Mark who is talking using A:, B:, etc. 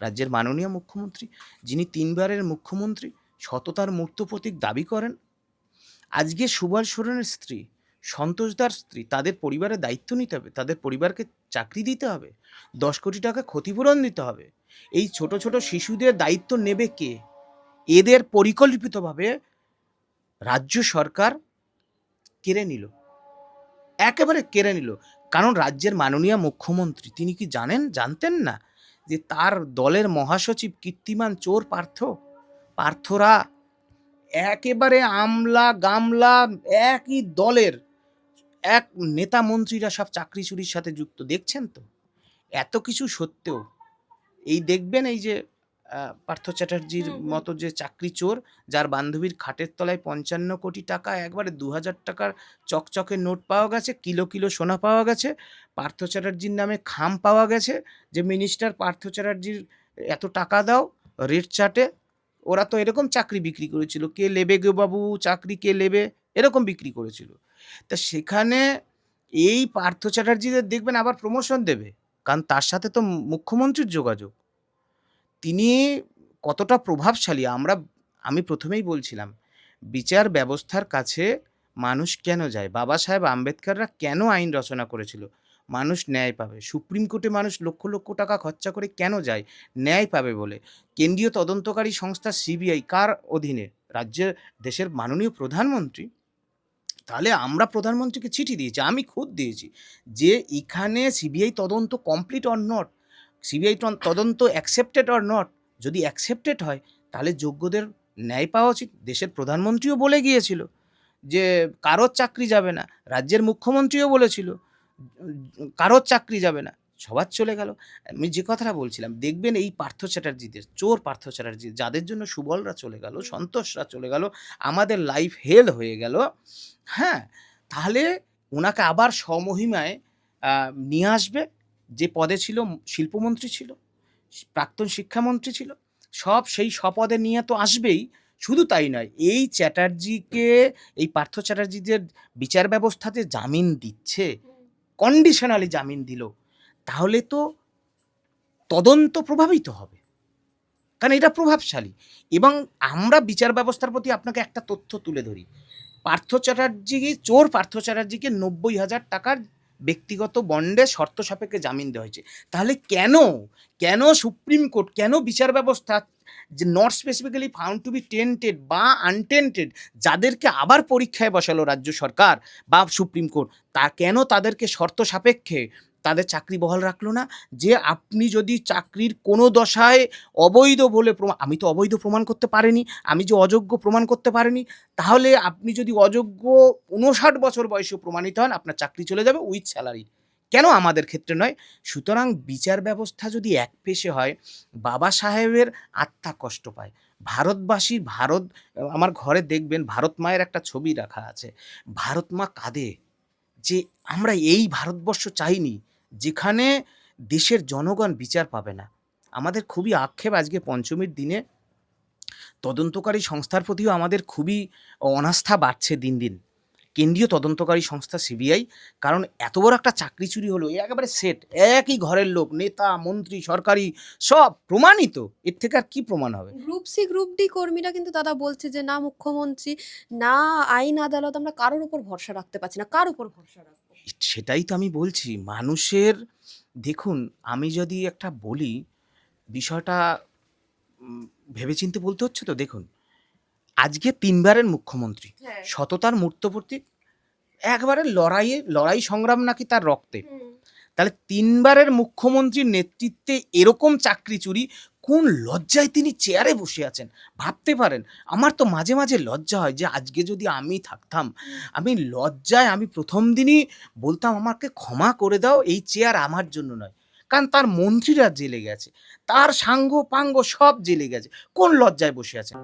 A: রাজ্যের মাননীয় মুখ্যমন্ত্রী, যিনি তিনবারের মুখ্যমন্ত্রী, সততার মূর্ত প্রতীক দাবি করেন। আজকে সুভাষ সোরেনের স্ত্রী সন্তোষদার স্ত্রী, তাদের পরিবারের দায়িত্ব নিতে হবে, তাদের পরিবারকে চাকরি দিতে হবে, দশ কোটি টাকা ক্ষতিপূরণ দিতে হবে। এই ছোট ছোট শিশুদের দায়িত্ব নেবে কে? এদের পরিকল্পিতভাবে রাজ্য সরকার কেড়ে নিল। একেবারে কেড়ে নিল। কারণ রাজ্যের মাননীয় মুখ্যমন্ত্রী, তিনি কি জানেন? জানতেন না। যে তার দলের মহাসচিব কীর্তিমান চোর পার্থ। পার্থরা একেবারে আমলা গামলা একই দলের এক নেতা মন্ত্রীরা সব চাকরি চুরির সাথে যুক্ত। দেখছেন তো? এত কিছু সত্ত্বেও এই দেখবেন এই যে পার্থ চ্যাটার্জির। মতো যে চাকরি চোর যার বান্ধবীর খাটের তলায় পঞ্চান্ন কোটি টাকা একবারে দু হাজার টাকার চকচকে নোট পাওয়া গেছে কিলো কিলো সোনা পাওয়া গেছে পার্থ চ্যাটার্জির নামে খাম পাওয়া গেছে যে মিনিস্টার পার্থ চ্যাটার্জির এত টাকা দাও রেট চার্টে ওরা তো এরকম চাকরি বিক্রি করেছিল কে নেবে গো বাবু চাকরি কে নেবে এরকম বিক্রি করেছিল তা সেখানে এই পার্থ চ্যাটার্জিদের দেখবেন আবার প্রমোশন দেবে কারণ তার সাথে তো মুখ্যমন্ত্রীর যোগাযোগ তিনি কতটা প্রভাবশালী? আমরা, আমি প্রথমেই বলছিলাম, বিচার ব্যবস্থার কাছে মানুষ কেন যায়? বাবা সাহেব আম্বেদকররা কেন আইন রচনা করেছিল? মানুষ ন্যায় পাবে। সুপ্রিম কোর্টে মানুষ লক্ষ লক্ষ টাকা খরচা করে কেন যায়? ন্যায় পাবে বলে। কেন্দ্রীয় তদন্তকারী সংস্থা সিবিআই কার অধীনে? রাজ্যের দেশের মাননীয় প্রধানমন্ত্রী? তাহলে আমরা প্রধানমন্ত্রীকে চিঠি দিয়েছি, আমি খুদ দিয়েছি যে এখানে সিবিআই তদন্ত কমপ্লিট অর নট সিবিআই তদন্ত অ্যাকসেপ্টেড অর নট যদি অ্যাকসেপ্টেড হয় তাহলে যোগ্যদের ন্যায় পাওয়া উচিত। দেশের প্রধানমন্ত্রীও বলে গিয়েছিল যে কারোর চাকরি যাবে না। রাজ্যের মুখ্যমন্ত্রীও বলেছিল কারোর চাকরি যাবে না। সবার চলে গেল। আমি যে কথাটা বলছিলাম দেখবেন এই পার্থ চ্যাটার্জিদের চোর পার্থ চ্যাটার্জি যাদের জন্য সুবলরা চলে গেল সন্তোষরা চলে গেল আমাদের লাইফ হেল হয়ে গেল হ্যাঁ? তাহলে ওনাকে আবার স্বমহিমায় আহ, নিয়ে আসবে। যে পদে ছিল শিল্পমন্ত্রী ছিল, প্রাক্তন শিক্ষামন্ত্রী ছিল, সব সেই স্বপদে নিয়ে তো আসবেই, শুধু তাই নয়, এই চ্যাটার্জিকে, এই পার্থ চ্যাটার্জিদের বিচার ব্যবস্থাতে জামিন দিচ্ছে কন্ডিশনালি জামিন দিল, তাহলে তো তদন্ত প্রভাবিত হবে, কারণ এটা প্রভাবশালী। এবং আমরা বিচার ব্যবস্থার প্রতি আপনাকে একটা তথ্য তুলে ধরি, পার্থ চ্যাটার্জি, চোর পার্থ চ্যাটার্জিকে নব্বই হাজার টাকার ব্যক্তিগত বন্ডে শর্ত সাপেক্ষে জামিন দেওয়া হয়েছে। তাহলে কেন কেন সুপ্রিম কোর্ট, কেন বিচার ব্যবস্থা যে not specifically found to be tainted বা আনটেন্টেড যাদেরকে আবার পরীক্ষায় বসালো রাজ্য সরকার বা সুপ্রিম কোর্ট, তা কেন তাদেরকে শর্ত সাপেক্ষে তাদের চাকরি বহাল রাখল না। যে আপনি যদি চাকরির কোনো দশায় অবৈধ বলে প্রমাণ আমি তো অবৈধ প্রমাণ করতে পারিনি, আমি যে অযোগ্য প্রমাণ করতে পারিনি, তাহলে আপনি যদি অযোগ্য উনষাট বছর বয়সেও প্রমাণিত হন, আপনার চাকরি চলে যাবে উইথ স্যালারি। কেন আমাদের ক্ষেত্রে নয়? সুতরাং বিচার ব্যবস্থা যদি এক পেশে হয়, বাবা সাহেবের আত্মা কষ্ট পায়। ভারতবাসী, ভারত, আমার ঘরে দেখবেন ভারত মায়ের একটা ছবি রাখা আছে। ভারত মা কাঁদে যে, আমরা এই ভারতবর্ষ চাইনি যেখানে দেশের জনগণ বিচার পাবে না। আমাদের খুবই আক্ষেপ আজকে পঞ্চমীর দিনে। তদন্তকারী সংস্থার প্রতিও আমাদের খুবই অনাস্থা বাড়ছে দিন দিন। কেন্দ্রীয় তদন্তকারী সংস্থা সিবিআই, কারণ এত বড় একটা চাকরি চুরি হলো, এ একেবারে সেট, একই ঘরের লোক, নেতা, মন্ত্রী, সরকারি, সব প্রমাণিত। এর থেকে আর কি প্রমাণ হবে?
B: গ্রুপ সি, গ্রুপ ডি কর্মীরা কিন্তু দাদা বলছে যে, না, মুখ্যমন্ত্রী, না, আইন আদালত আমরা কারোর উপর ভরসা রাখতে পারছি না। কার উপর ভরসা রাখব?
A: সেটাই তো আমি বলছি। মানুষের দেখুন আমি যদি একটা বলি বিষয়টা ভেবেচিন্তে বলতে হচ্ছে তো দেখুন আজকে তিনবারের মুখ্যমন্ত্রী
B: হ্যাঁ।
A: সততার মূর্ত প্রতীক একবারে লড়াইয়ে লড়াই সংগ্রাম নাকি তার রক্তে। তাহলে তিনবারের মুখ্যমন্ত্রীর নেতৃত্বে এরকম চাকরি চুরি কোন লজ্জায় তিনি চেয়ারে বসে আছেন? ভাবতে পারেন, আমার তো মাঝে মাঝে লজ্জা হয় যে আজকে যদি আমি থাকতাম, আমি লজ্জায় আমি প্রথম দিনই বলতাম, আমাকে ক্ষমা করে দাও, এই চেয়ার আমার জন্য নয়। কারণ তার মন্ত্রীরা জেলে গেছে, তার সাঙ্গ পাঙ্গ সব জেলে গেছে। কোন লজ্জায় বসে আছে